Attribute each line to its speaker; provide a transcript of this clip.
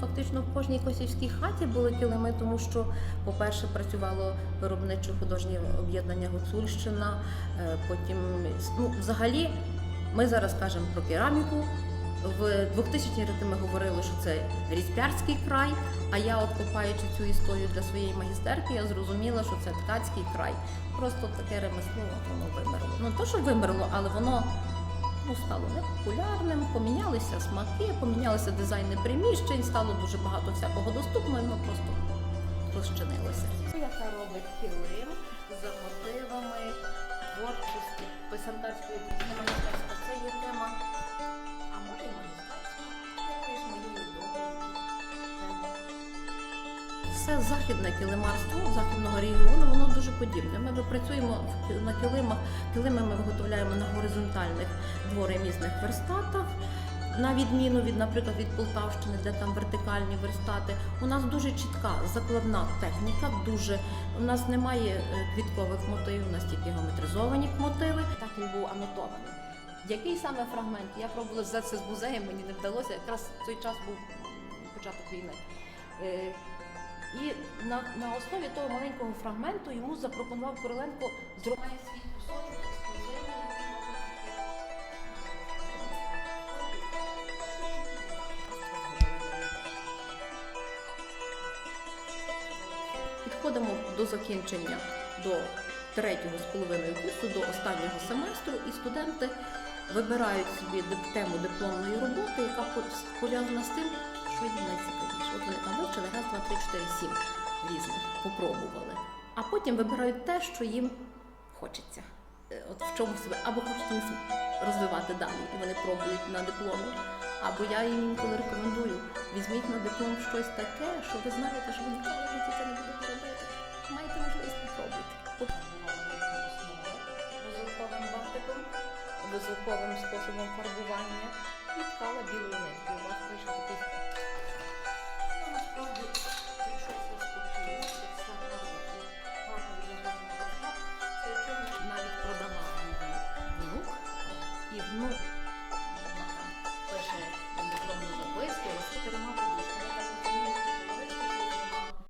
Speaker 1: фактично в кожній косівській хаті були килими, тому що, по-перше, працювало виробниче художнє об'єднання Гуцульщина. е, Потім, ну, взагалі, ми зараз кажемо про кераміку. В 2000 ті роки ми говорили, що це різьбярський край. А я, от копаючи цю історію для своєї магістерки, я зрозуміла, що це ткацький край. Просто таке ремесло воно вимерло. Ну то, що вимерло, але воно ну, стало непопулярним, помінялися смаки, помінялися дизайни приміщень, стало дуже багато всякого доступного, і воно просто розчинилося. Яка робить килим за мотивами творчості писанкарської магістерства. Це є тема, а може теми. Все західне килимарство західного регіону, воно дуже подібне. Ми працюємо на килимах. Килими ми виготовляємо на горизонтальних дворемісних верстатах. На відміну від, наприклад, від Полтавщини, де там вертикальні верстати, у нас дуже чітка закладна техніка. Дуже у нас немає е, квіткових мотивів, у нас тільки геометризовані мотиви. Так він був анотований. Який саме фрагмент? Я пробувала зв'язатися з музеєм, мені не вдалося. Якраз в той час був початок війни. Е, І на, на основі того маленького фрагменту йому запропонував Короленко зробити свій кусочок Підходимо до закінчення до третього з половиною курсу, до останнього семестру, і студенти вибирають собі тему дипломної роботи, яка пов'язана з тим, що їм найцікавіше. От вони там вивчили раз, два, три, чотири, сім різних, попробували. А потім вибирають те, що їм хочеться. Е, От в чому себе, або хочуть розвивати далі, і вони пробують на дипломі. Або я їм інколи рекомендую, візьміть на диплом щось таке, що ви знаєте, що ви ніколи в житті це не будете робити. Маєте можливість спробуйте. Вузелковим бантиком, вузелковим способом фарбування і ткала білою нитку. У вас вийшов такий